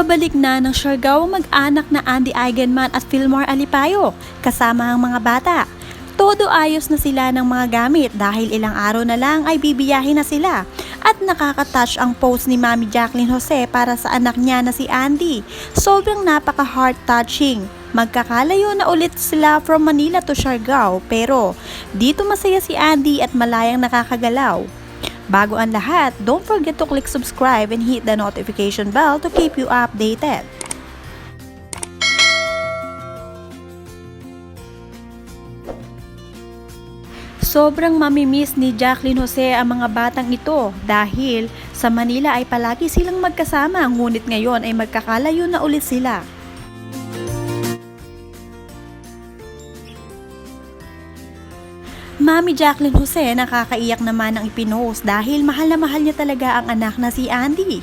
Nagbabalik na ng Siargao mag-anak na Andy Eigenman at Fillmore Alipayo kasama ang mga bata. Todo ayos na sila ng mga gamit dahil ilang araw na lang ay bibiyahin na sila. At nakaka-touch ang post ni Mami Jacqueline Jose para sa anak niya na si Andy. Sobrang napaka-heart touching. Magkakalayo na ulit sila from Manila to Siargao pero dito masaya si Andy at malayang nakakagalaw. Bago ang lahat, don't forget to click subscribe and hit the notification bell to keep you updated. Sobrang mamimiss ni Jacqueline Jose ang mga batang ito dahil sa Manila ay palagi silang magkasama ngunit ngayon ay magkakalayo na ulit sila. Mami Jacqueline Jose nakakaiyak naman ang ipinost dahil mahal na mahal niya talaga ang anak na si Andy.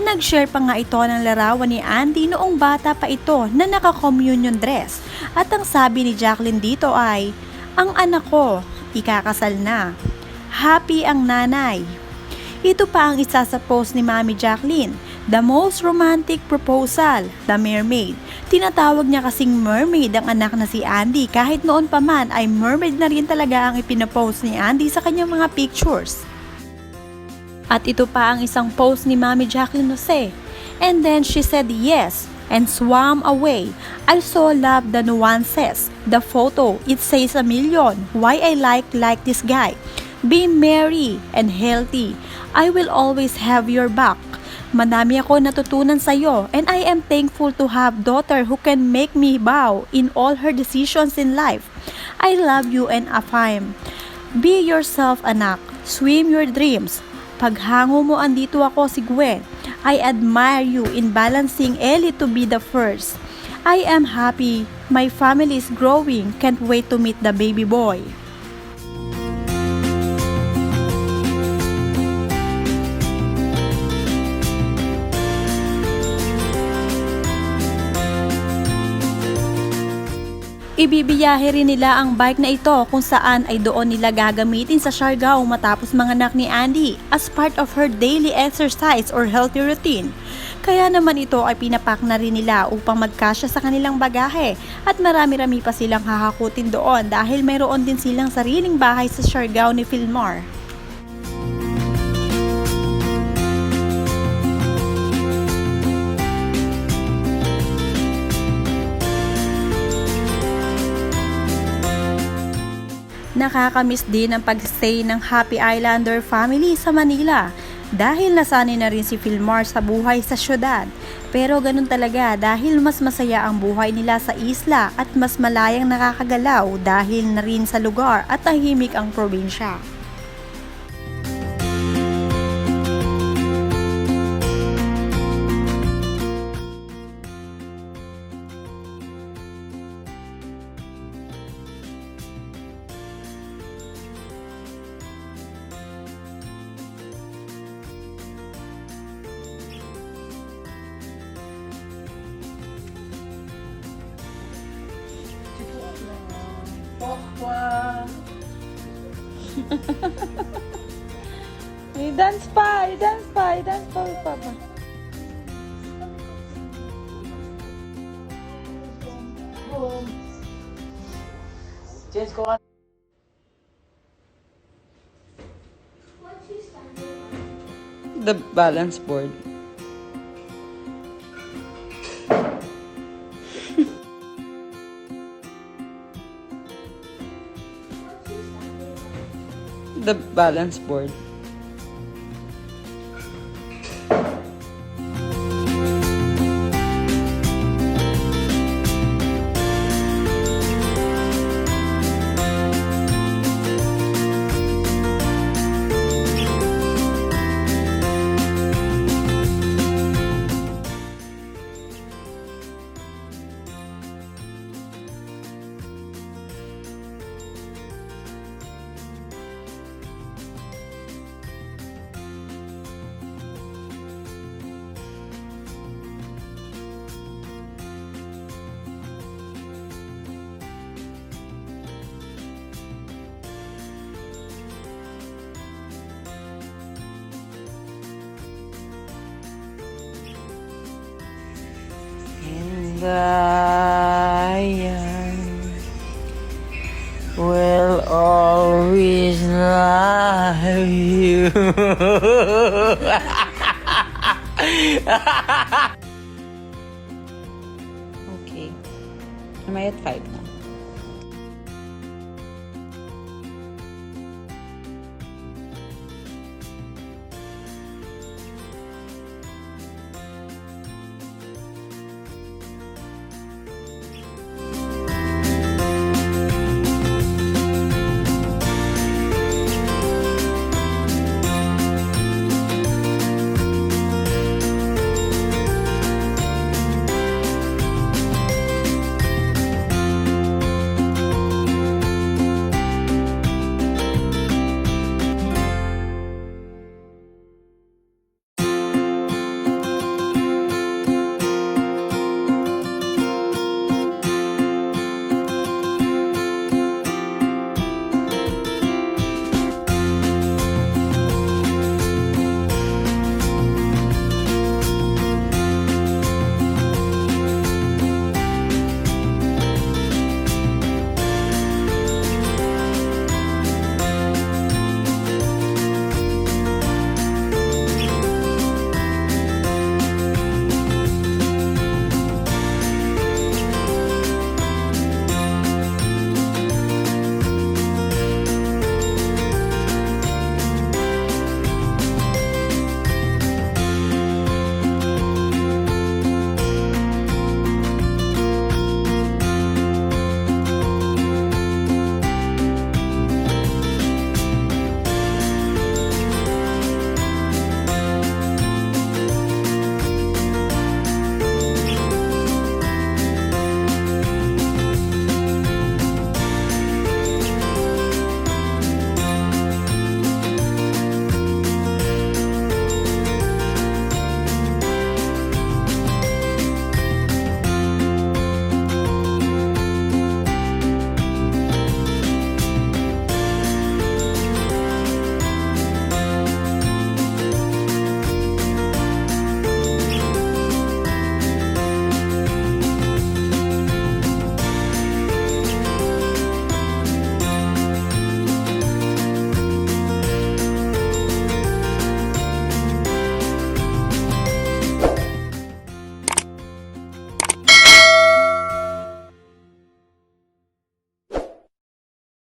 Nag-share pa nga ito ng larawan ni Andy noong bata pa ito na naka-communion dress. At ang sabi ni Jacqueline dito ay, Ang anak ko, ikakasal na. Happy ang nanay. Ito pa ang isa sa post ni Mami Jacqueline. The most romantic proposal, The Mermaid. Tinatawag niya kasing mermaid ang anak na si Andy kahit noon pa man ay mermaid na rin talaga ang ipinapost ni Andy sa kanyang mga pictures. At ito pa ang isang post ni Mami Jacqueline Jose. And then she said yes and swam away. I so love the nuances. The photo, it says a million. Why I like like this guy. Be merry and healthy. I will always have your back. Madami ako natutunan sa iyo and I am thankful to have daughter who can make me bow in all her decisions in life. I love you and affirm. Be yourself anak. Swim your dreams. Paghango mo andito ako si Gwen. I admire you in balancing Ellie to be the first. I am happy. My family is growing. Can't wait to meet the baby boy. Ibibiyahe rin nila ang bike na ito kung saan ay doon nila gagamitin sa Siargao matapos manganak ni Andy as part of her daily exercise or healthy routine. Kaya naman ito ay pinapak na rin nila upang magkasya sa kanilang bagahe at marami-rami pa silang hahakutin doon dahil mayroon din silang sariling bahay sa Siargao ni Fillmore. Nakakamiss din ang pag-stay ng Happy Islander family sa Manila dahil nasanay na rin si Filmar sa buhay sa syudad. Pero ganun talaga dahil mas masaya ang buhay nila sa isla at mas malayang nakakagalaw dahil na rin sa lugar at tahimik ang probinsya. Pokwa. I-dance pa, i-dance pa, i-dance pa, papa. Just go on. The balance board. The balance board. Zion will always love you. okay. Am I at five?